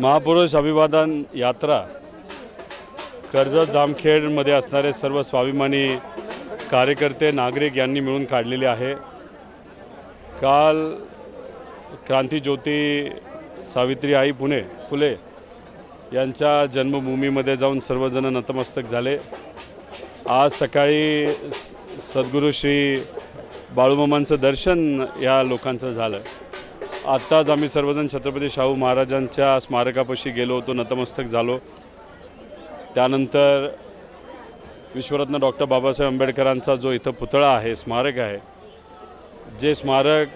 महापुरुष अभिवादन यात्रा कर्जत जामखेडमध्ये असणारे सर्व स्वाभिमानी कार्यकर्ते नागरिक यांनी मिळून काढलेले आहे. काल क्रांतीज्योती सावित्री आई पुणे फुले यांच्या जन्मभूमीमध्ये जाऊन सर्वजण नतमस्तक झाले. आज सकाळी स- सद्गुरू श्री बाळूमामांचं दर्शन या लोकांचं झालं. आत्ताच आम्ही सर्वजण छत्रपती शाहू महाराजांच्या स्मारकापाशी गेलो होतो नतमस्तक झालो. त्यानंतर विश्वरत्न डॉक्टर बाबासाहेब आंबेडकरांचा जो इथं पुतळा आहे स्मारक आहे जे स्मारक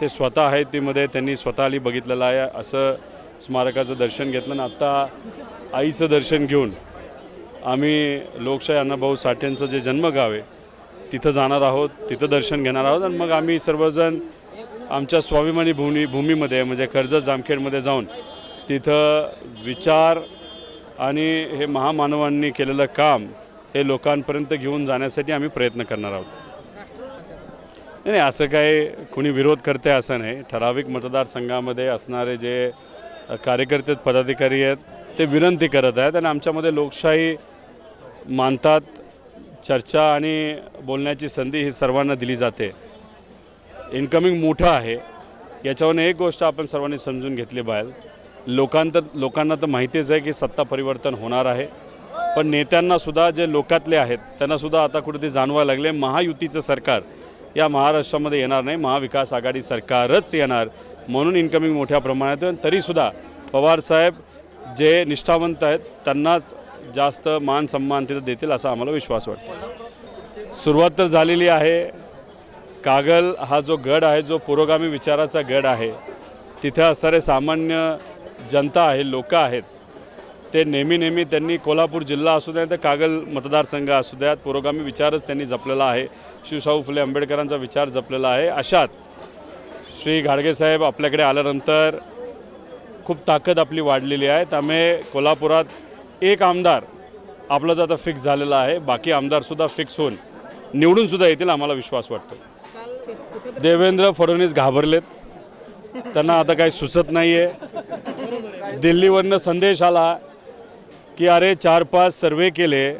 ते स्वतः आहे तीमध्ये त्यांनी स्वतः आली बघितलेलं आहे असं स्मारकाचं दर्शन घेतलं आणि आत्ता आईचं दर्शन घेऊन आम्ही लोकशाही अण्णाभाऊ साठेंचं जे जन्मगाव आहे तिथं जाणार आहोत तिथं दर्शन घेणार आहोत आणि मग आम्ही सर्वजण आमच्या स्वाभिमानी भूमी भूमीमध्ये म्हणजे कर्जत जामखेडमध्ये जाऊन तिथं विचार आणि हे महामानवांनी केलेलं काम हे लोकांपर्यंत घेऊन जाण्यासाठी आम्ही प्रयत्न करणार आहोत. नाही नाही, असं काही कुणी विरोध करते असं नाही. ठराविक मतदारसंघामध्ये असणारे जे कार्यकर्ते आहेत, पदाधिकारी आहेत ते विनंती करत आहेत आणि आमच्यामध्ये लोकशाही मानतात. चर्चा आणि बोलण्याची संधी ही सर्वांना दिली जाते. इन्कमिंग मोठं आहे. याच्यावरून एक गोष्ट आपण सर्वांनी समजून घेतली बाहेर. लोकांतर लोकांना तर माहितीच आहे की सत्ता परिवर्तन होणार आहे. पण नेत्यांनासुद्धा जे लोकातले आहेत त्यांनासुद्धा आता कुठेतरी जाणवायला लागले महायुतीचं सरकार या महाराष्ट्रामध्ये येणार नाही महाविकास आघाडी सरकारच येणार म्हणून इन्कमिंग मोठ्या प्रमाणात आहे. तरीसुद्धा पवारसाहेब जे निष्ठावंत आहेत त्यांनाच जास्त मान सन्मान तिथं देतील असा आम्हाला विश्वास वाटतो. सुरुवात तर झालेली आहे. कागल हा जो गड आहे जो पुरोगामी विचाराचा गड आहे तिथे असणारे सामान्य जनता आहे लोक आहेत ते नेहमी नेहमी त्यांनी कोल्हापूर जिल्हा असू द्या तर कागल मतदारसंघ असू द्यात पुरोगामी विचारच त्यांनी जपलेला आहे. शिवशाहू फुले आंबेडकरांचा विचार जपलेला आहे. अशात श्री घाडगेसाहेब आपल्याकडे आल्यानंतर खूप ताकद आपली वाढलेली आहे. त्यामुळे कोल्हापुरात एक आमदार आपला तर आता फिक्स झालेला आहे. बाकी आमदारसुद्धा फिक्स होऊन निवडूनसुद्धा येतील आम्हाला विश्वास वाटतो. देवेंद्र फडणवीस घाबरलेत. त्यांना आता काही सुचत नाही आहे दिल्लीवरनं संदेश आला की अरे चार पाच सर्वे केले.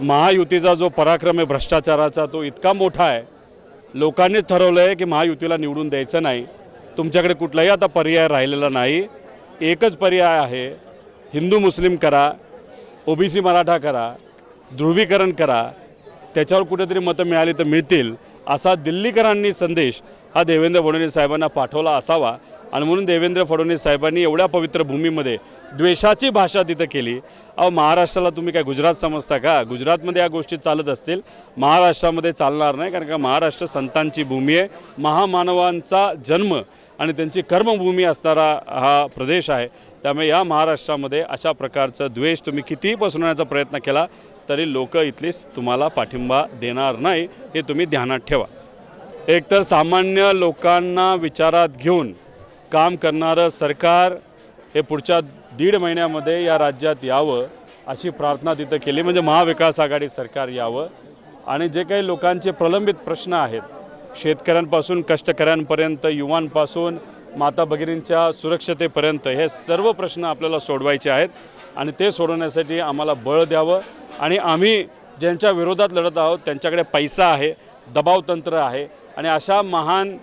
महायुतीचा जो पराक्रम आहे भ्रष्टाचाराचा तो इतका मोठा आहे. लोकांनीच ठरवलं आहे की महायुतीला निवडून द्यायचं नाही. तुमच्याकडे कुठलाही आता पर्याय राहिलेला नाही. एकच पर्याय आहे. हिंदू मुस्लिम करा ओबीसी मराठा करा ध्रुवीकरण करा. त्याच्यावर कुठेतरी मतं मिळाली तर मिळतील. असा दिल्लीकरांनी संदेश हा देवेंद्र फडणवीस साहेबांना पाठवला असावा. आणि म्हणून देवेंद्र फडणवीस साहेबांनी एवढ्या पवित्र भूमीमध्ये द्वेषाची भाषा तिथं केली. अहो महाराष्ट्राला तुम्ही काय गुजरात समजता का? गुजरातमध्ये या गोष्टी चालत असतील. महाराष्ट्रामध्ये चालणार नाही कारण का महाराष्ट्र संतांची भूमी आहे. महामानवांचा जन्म आणि त्यांची कर्मभूमी असणारा हा प्रदेश आहे. त्यामुळे या महाराष्ट्रामध्ये अशा प्रकारचं द्वेष तुम्ही कितीही पसरवण्याचा प्रयत्न केला तरी लोक इथलीच तुम्हाला पाठिंबा देणार नाही हे तुम्ही ध्यानात ठेवा. एकतर सामान्य लोकांना विचारात घेऊन काम करणारं सरकार हे पुढच्या दीड महिन्यामध्ये या राज्यात यावं अशी प्रार्थना तिथं केली. म्हणजे महाविकास आघाडी सरकार यावं. आणि जे काही लोकांचे प्रलंबित प्रश्न आहेत शेतकऱ्यांपासून कष्टकऱ्यांपर्यंत युवांपासून माता भगिनींच्या सुरक्षतेपर्यंत हे सर्व प्रश्न आपल्याला सोडवायचे आहेत. आणि ते सोडवण्यासाठी आम्हाला बळ द्यावं आणि आम्ही ज्यांच्या विरोधात लढत आहोत त्यांच्याकडे पैसा आहे दबावतंत्र आहे आणि अशा महान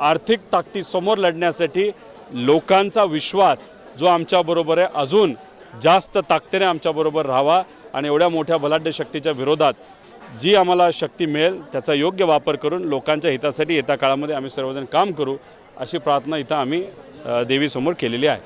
आर्थिक ताकदीसमोर लढण्यासाठी लोकांचा विश्वास जो आमच्याबरोबर आहे अजून जास्त ताकदीने आमच्याबरोबर राहावा आणि एवढ्या मोठ्या बलाढ्य शक्तीच्या विरोधात जी आम्हाला शक्ती मिळेल त्याचा योग्य वापर करून लोकांच्या हितासाठी येत्या काळामध्ये आम्ही सर्वजण काम करू अशी प्रार्थना इथं आम्ही देवीसमोर केलेली आहे.